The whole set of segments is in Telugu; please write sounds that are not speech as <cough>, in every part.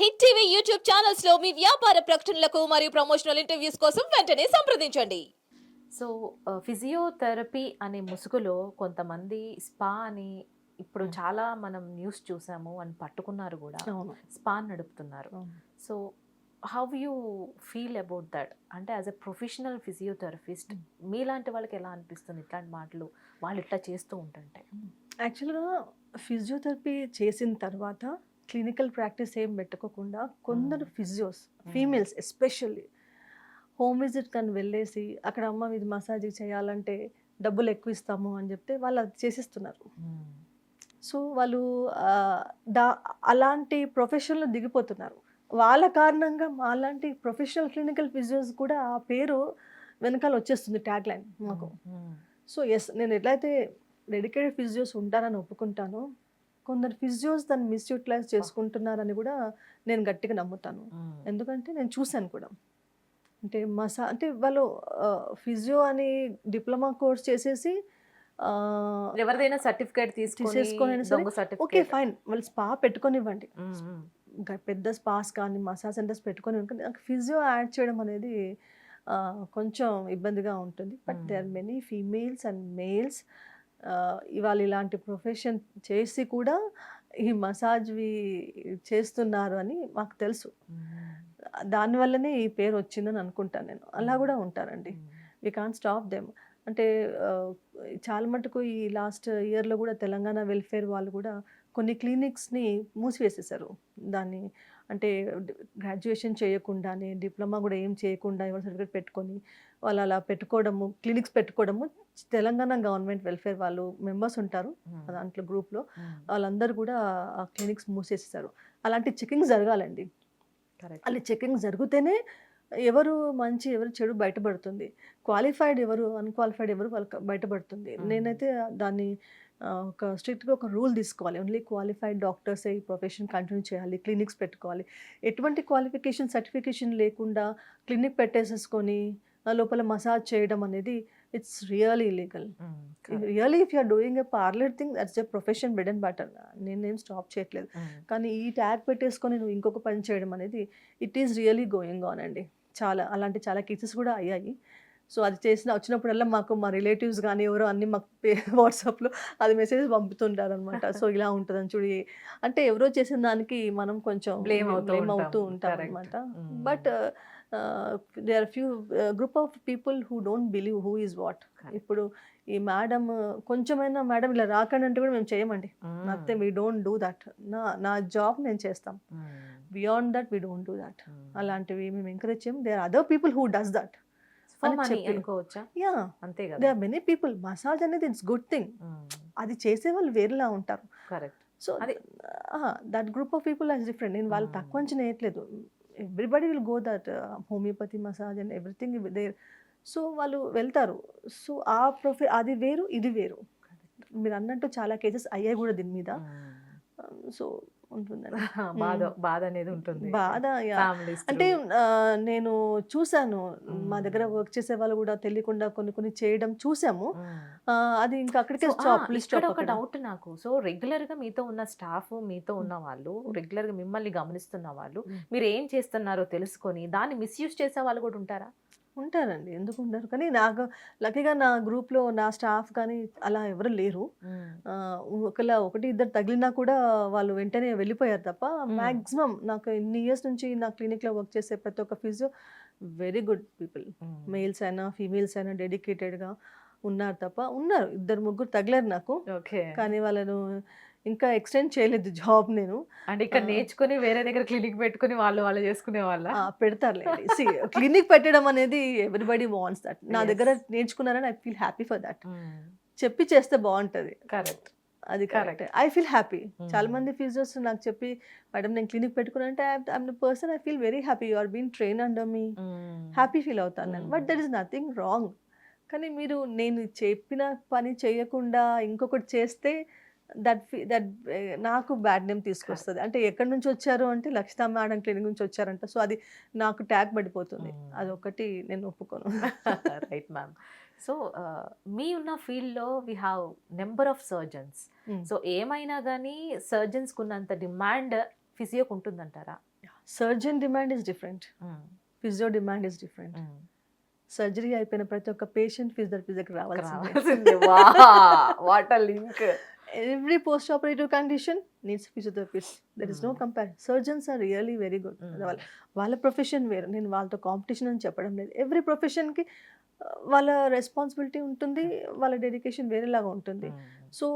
హిట్ టీవీ యూట్యూబ్ ఛానల్స్లో మీ వ్యాపార ప్రకటనలకు మరియు ప్రమోషనల్ ఇంటర్వ్యూస్ కోసం వెంటనే సంప్రదించండి. సో ఫిజియోథెరపీ అనే ముసుగులో కొంతమంది స్పా అని ఇప్పుడు. చాలా మనం న్యూస్ చూసాము అని పట్టుకున్నారు కూడా. స్పా నడుపుతున్నారు. So how you feel about that? అంటే యాజ్ ఎ ప్రొఫెషనల్ ఫిజియోథెరపిస్ట్ మీలాంటి వాళ్ళకి ఎలా అనిపిస్తుంది ఇట్లాంటి మాటలు వాళ్ళు ఇట్లా చేస్తూ ఉంటుంటే? యాక్చువల్గా ఫిజియోథెరపీ చేసిన తర్వాత క్లినికల్ ప్రాక్టీస్ ఏం పెట్టుకోకుండా కొందరు physios females especially home visit కానీ వెళ్ళేసి అక్కడ అమ్మ ఇది మసాజ్ చేయాలంటే డబ్బులు ఎక్కువ ఇస్తాము అని చెప్తే వాళ్ళు అది చేసిస్తున్నారు. సో వాళ్ళు దా అలాంటి ప్రొఫెషన్లో దిగిపోతున్నారు. వాళ్ళ కారణంగా మాలాంటి ప్రొఫెషనల్ క్లినికల్ ఫిజియోస్ కూడా ఆ పేరు వెనకాల వచ్చేస్తుంది ట్యాగ్ లైన్ మాకు. సో ఎస్ నేను ఎట్లయితే డెడికేటెడ్ ఫిజియోస్ ఉంటారని ఒప్పుకుంటానో కొందరు ఫిజియోస్ దాన్ని మిస్యూటిలైజ్ చేసుకుంటున్నారని కూడా నేను గట్టిగా నమ్ముతాను. ఎందుకంటే నేను చూశాను కూడా. అంటే మసా అంటే వాళ్ళు ఫిజియో అని డిప్లొమా కోర్స్ చేసేసి ఎవరిదైనా సర్టిఫికేట్ తీసుకొని ఓకే ఫైన్. వాళ్ళు స్పా పెట్టుకొనివ్వండి. ఇంకా పెద్ద స్పాస్ కానీ మసాజ్ సెంటర్స్ పెట్టుకొని నాకు ఫిజియో యాడ్ చేయడం అనేది కొంచెం ఇబ్బందిగా ఉంటుంది. But they are. Many females and males ఇవాళ ఇలాంటి ప్రొఫెషన్ చేసి కూడా ఈ మసాజ్వి చేస్తున్నారు అని మాకు తెలుసు. దానివల్లనే ఈ పేరు వచ్చిందని అనుకుంటాను నేను. అలా కూడా ఉంటారండి. వి కాన్ స్టాప్ దెమ్ అంటే చాలా మటుకు ఈ లాస్ట్ ఇయర్లో కూడా తెలంగాణ వెల్ఫేర్ వాళ్ళు కూడా కొన్ని క్లినిక్స్ని మూసివేసేసారు. దాన్ని అంటే గ్రాడ్యుయేషన్ చేయకుండానే డిప్లొమా కూడా ఏం చేయకుండా ఎవరి సర్టిఫికేట్ పెట్టుకొని వాళ్ళు అలా పెట్టుకోవడము క్లినిక్స్ పెట్టుకోవడము తెలంగాణ గవర్నమెంట్ వెల్ఫేర్ వాళ్ళు మెంబర్స్ ఉంటారు దాంట్లో గ్రూప్లో వాళ్ళందరూ కూడా ఆ క్లినిక్స్ మూసేసేసారు. అలాంటి చెకింగ్ జరగాలండి. అలా చెకింగ్ జరిగితేనే ఎవరు మంచి ఎవరు చెడు బయటపడుతుంది. క్వాలిఫైడ్ ఎవరు అన్క్వాలిఫైడ్ ఎవరు వాళ్ళకి బయటపడుతుంది. నేనైతే దాన్ని ఒక స్ట్రిక్ట్గా ఒక రూల్ తీసుకోవాలి. ఓన్లీ క్వాలిఫైడ్ డాక్టర్స్ ఈ ప్రొఫెషన్ కంటిన్యూ చేయాలి. క్లినిక్స్ పెట్టుకోవాలి. ఎటువంటి క్వాలిఫికేషన్ సర్టిఫికేషన్ లేకుండా క్లినిక్ పెట్టేసేసుకొని లోపల మసాజ్ చేయడం అనేది it's real illegal really if you're doing a parlour thing that's a profession bed and butter. నేనేం స్టాప్ చేయట్లేదు. కానీ ఈ ట్యాగ్ పెట్టేసుకొని నువ్వు ఇంకొక పని చేయడం అనేది it is really going on అండి. చాలా అలాంటి చాలా కేసెస్ కూడా అయ్యాయి. సో అది చేసిన వచ్చినప్పుడల్లా మాకు మా రిలేటివ్స్ కానీ ఎవరో అన్ని మాకు <laughs> వాట్సాప్లో అది మెసేజ్ పంపుతుంటారు అనమాట సో ఇలా ఉంటుందని చూడి అంటే ఎవరో చేసిన దానికి మనం కొంచెం blame ఉంటాం. అవుతూ ఉంటాం Correct. అనమాట Mm. But they are few group of people who don't believe who is what. ఇప్పుడు ఈ మేడం కొంచెమైనా మేడం ఇలా రాకండి అంటే కూడా మేము చేయమండి. Nothing we don't do that నా నా జాబ్ నేను చేస్తాం. Beyond that we don't do that అలాంటివి మేము ఎంకరేజ్ చేయం they are other people who does that అని మనీ చెప్పి. అనుకోవచ్చా? యా. అంతే కదా. మెనీ పీపుల్ మసాజ్ అనేది ఇట్స్ గుడ్ థింగ్ అది చేసే వాళ్ళు వేరేలా ఉంటారు. కరెక్ట్. సో అది- that group of people as different నేను వాళ్ళు. తక్కువ అంచనా వేయట్లేదు everybody will go that homeopathy massage and everything there so వాళ్ళు వెళ్తారు. సో ఆ ప్రొఫె అది వేరు ఇది వేరు. మీరు అన్నట్టు చాలా కేసెస్ అయ్యాయి కూడా దీని మీద. సో ఉంటుందండి <laughs> బాధ బాధ అనేది ఉంటుంది. బాధ అంటే నేను చూశాను. మా దగ్గర. వర్క్ చేసే వాళ్ళు కూడా తెలియకుండా కొన్ని కొన్ని చేయడం చూసాము. అది ఇంకా అక్కడికే ఇక్కడ ఒక డౌట్ నాకు. సో రెగ్యులర్గా మీతో ఉన్న స్టాఫ్ మీతో ఉన్న వాళ్ళు రెగ్యులర్గా మిమ్మల్ని గమనిస్తున్న వాళ్ళు. మీరు ఏం చేస్తున్నారో తెలుసుకొని దాన్ని మిస్యూజ్ చేసే వాళ్ళు కూడా ఉంటారా? ఉంటారండి. ఎందుకు ఉండరు కానీ నాకు లక్కీగా నా గ్రూప్లో నా స్టాఫ్ కానీ అలా ఎవరు లేరు. ఒకలా ఒకటి ఇద్దరు తగిలినా కూడా వాళ్ళు వెంటనే వెళ్ళిపోయారు తప్ప మ్యాక్సిమం నాకు ఇన్ని ఇయర్స్ నుంచి నా క్లినిక్లో వర్క్ చేసే ప్రతి ఒక్క physio very good people. Males అయినా ఫీమేల్స్ అయినా డెడికేటెడ్గా ఉన్నారు తప్ప ఉన్నారు. ఇద్దరు ముగ్గురు తగిలారు నాకు. ఓకే. కానీ వాళ్ళను ఇంకా ఎక్స్టెండ్ చేయలేదు జాబ్ నేను. అంటే ఇక్కడ. నేర్చుకుని వేరే దగ్గర క్లినిక్ పెట్టుకుని వాళ్ళు వాళ్ళు చేసుకునే వాళ్ళ? సి క్లినిక్ పెట్టడం అనేది ఎవ్రీబడి వాంట్స్ దట్ నా. దగ్గర నేర్చుకున్నారని I feel happy for that చెప్పి చేస్తే బాగుంటుంది. కరెక్ట్ అది. Correct I feel happy. చాలా మంది ఫిజియోస్ నాకు చెప్పి మేడం నేను క్లినిక్ పెట్టుకున్నా అంటే I'm the person I feel very happy you are been train under me happy feel అవుతాను నేను. But. There is nothing wrong కానీ మీరు నేను చెప్పిన పని చేయకుండా ఇంకొకటి చేస్తే దట్ ఫీ దట్ నాకు బ్యాడ్ నేమ్ తీసుకొస్తుంది. అంటే ఎక్కడి నుంచి వచ్చారు అంటే లక్షిత మేడం క్లినిక్ నుంచి వచ్చారంట. సో అది నాకు ట్యాగ్ పడిపోతుంది. Mm. అదొకటి నేను ఒప్పుకోను. రైట్ మ్యామ్ సో మీ ఉన్న ఫీల్డ్లో we have number of surgeons. So ఏమైనా కానీ సర్జన్స్కి ఉన్నంత డిమాండ్ ఫిజియోకి ఉంటుందంటారా? Surgeon demand is different physio demand is different surgery అయిపోయిన ప్రతి ఒక్క పేషెంట్ ఫిజియోథెరపీ దగ్గర రావాల్సిందే. What link every post operative condition needs physiotherapist there is no Hmm. Compare surgeons are really very good వాళ్ళ వాళ్ళ ప్రొఫెషన్ వేరు. నేను వాళ్ళతో కాంపిటీషన్ అని చెప్పడం లేదు. ఎవ్రీ ప్రొఫెషన్కి వాళ్ళ రెస్పాన్సిబిలిటీ ఉంటుంది వాళ్ళ డెడికేషన్ వేరేలాగా ఉంటుంది. సో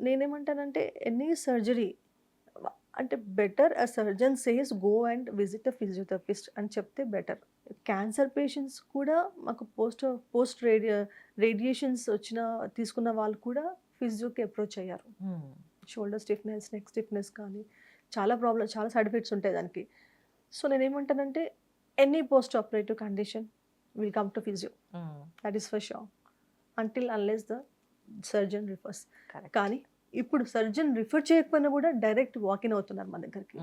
నేనేమంటానంటే ఎనీ సర్జరీ అంటే better a surgeon says go and visit a physiotherapist అని చెప్తే బెటర్ క్యాన్సర్ పేషెంట్స్ కూడా మాకు పోస్ట్ పోస్ట్ రేడియో రేడియేషన్స్ వచ్చిన తీసుకున్న వాళ్ళు కూడా ఫిజియోకి అప్రోచ్ అయ్యారు. షోల్డర్ స్టిఫ్నెస్ నెక్ స్టిఫ్నెస్ కానీ చాలా ప్రాబ్లమ్ చాలా సైడ్ ఎఫెక్ట్స్ ఉంటాయి దానికి. సో నేనేమంటానంటే any post operative condition will come to physio that is for show until unless the surgeon refers కానీ ఇప్పుడు సర్జన్ రిఫర్ చేయకపోయినా కూడా డైరెక్ట్ వాకిన్ అవుతున్నారు మా దగ్గరికి.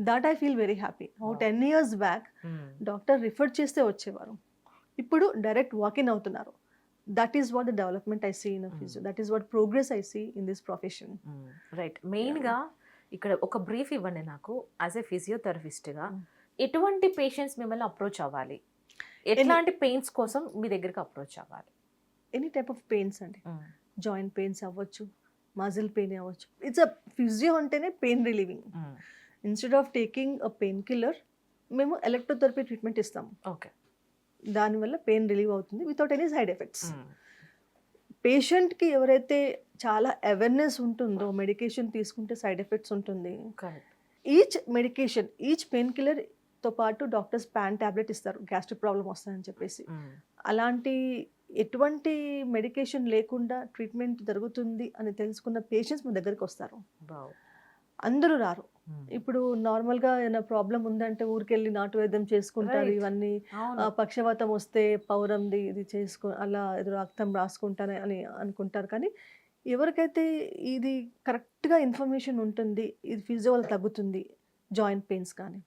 That I feel very happy oh. Ten years back doctor refer చేస్తే వచ్చేవారు. ఇప్పుడు డైరెక్ట్ వాకిన్ అవుతున్నారు. That is what the development I see in physio that is what progress I see in this profession right మెయిన్గా ఇక్కడ ఒక బ్రీఫ్ ఇవ్వండి నాకు యాజ్ ఏ ఫిజియోథెరపిస్ట్గా. ఎటువంటి పేషెంట్స్ మిమ్మల్ని అప్రోచ్ అవ్వాలి ఎట్లాంటి పెయిన్స్ కోసం మీ దగ్గరికి అప్రోచ్ అవ్వాలి ఎనీ టైప్ ఆఫ్ పెయిన్స్ అండి జాయింట్ పెయిన్స్ అవ్వచ్చు మజిల్ పెయిన్ అవ్వచ్చు ఇట్స్ అ ఫిజియో అంటేనే pain relieving instead of taking a pain killer మేము ఎలక్ట్రోథెరపీ ట్రీట్మెంట్ ఇస్తాము ఓకే దానివల్ల పెయిన్ రిలీవ్ అవుతుంది వితౌట్ ఎనీ సైడ్ ఎఫెక్ట్స్ పేషెంట్కి ఎవరైతే చాలా అవేర్నెస్ ఉంటుందో మెడికేషన్ తీసుకుంటే సైడ్ ఎఫెక్ట్స్ ఉంటుంది. ఈచ్ మెడికేషన్ ఈచ్ పెయిన్ కిల్లర్తో పాటు డాక్టర్స్ ప్యాన్ ట్యాబ్లెట్ ఇస్తారు గ్యాస్ట్రిక్ ప్రాబ్లం వస్తుందని చెప్పేసి. అలాంటి ఎటువంటి మెడికేషన్ లేకుండా ట్రీట్మెంట్ జరుగుతుంది అని తెలుసుకున్న పేషెంట్స్ మా దగ్గరికి వస్తారు. అందరూ రారు. ఇప్పుడు నార్మల్గా ఏమైనా ప్రాబ్లం ఉందంటే ఊరికెళ్ళి నాటు వైద్యం చేసుకుంటారు. ఇవన్నీ. పక్షవాతం వస్తే పౌరంది ఇది చేసుకో అలా ఏదో రక్తం రాసుకుంటాను అని అనుకుంటారు. కానీ ఎవరికైతే ఇది కరెక్ట్గా ఇన్ఫర్మేషన్ ఉంటుంది ఇది ఫిజియో వల్ల తగ్గుతుంది జాయింట్ పెయిన్స్ కానీ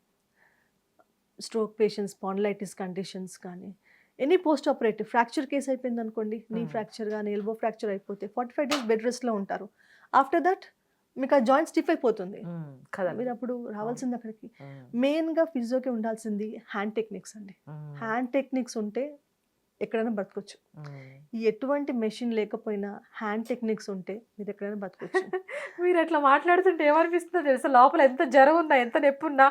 స్ట్రోక్ పేషెంట్స్ పాండ్లైటిస్ కండిషన్స్ కానీ any post operative fracture case అయిపోయింది అనుకోండి నీ. ఫ్రాక్చర్ కానీ ఎల్బో ఫ్రాక్చర్ అయిపోతే ఫార్టీ ఫైవ్ డేస్ బెడ్ రెస్ట్లో ఉంటారు. ఆఫ్టర్ దట్ మీకు ఆ జాయింట్ స్టిఫ్ అయిపోతుంది. కదా మీరు అప్పుడు రావాల్సింది అక్కడికి. మెయిన్గా ఫిజియోకి ఉండాల్సింది హ్యాండ్ టెక్నిక్స్ అండి. హ్యాండ్ టెక్నిక్స్ ఉంటే ఎక్కడైనా బతకొచ్చు. ఎటువంటి మెషిన్ లేకపోయినా హ్యాండ్ టెక్నిక్స్ ఉంటే మీరు ఎక్కడైనా బతకొచ్చు. <laughs> మీరు అట్లా మాట్లాడుతుంటే ఏమనిపిస్తుందో తెలుసా? లోపల ఎంత జ్వరం ఉన్నా ఎంత నొప్పి ఉన్నా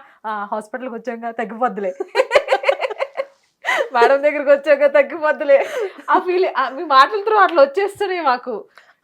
హాస్పిటల్కి వచ్చాక తగ్గిపోద్దులే. <laughs> మేడం దగ్గరికి వచ్చాక తగ్గిపోద్దులే. ఆ ఫీల్ మీ మాటలతో అట్లా వచ్చేస్తున్నాయి మాకు.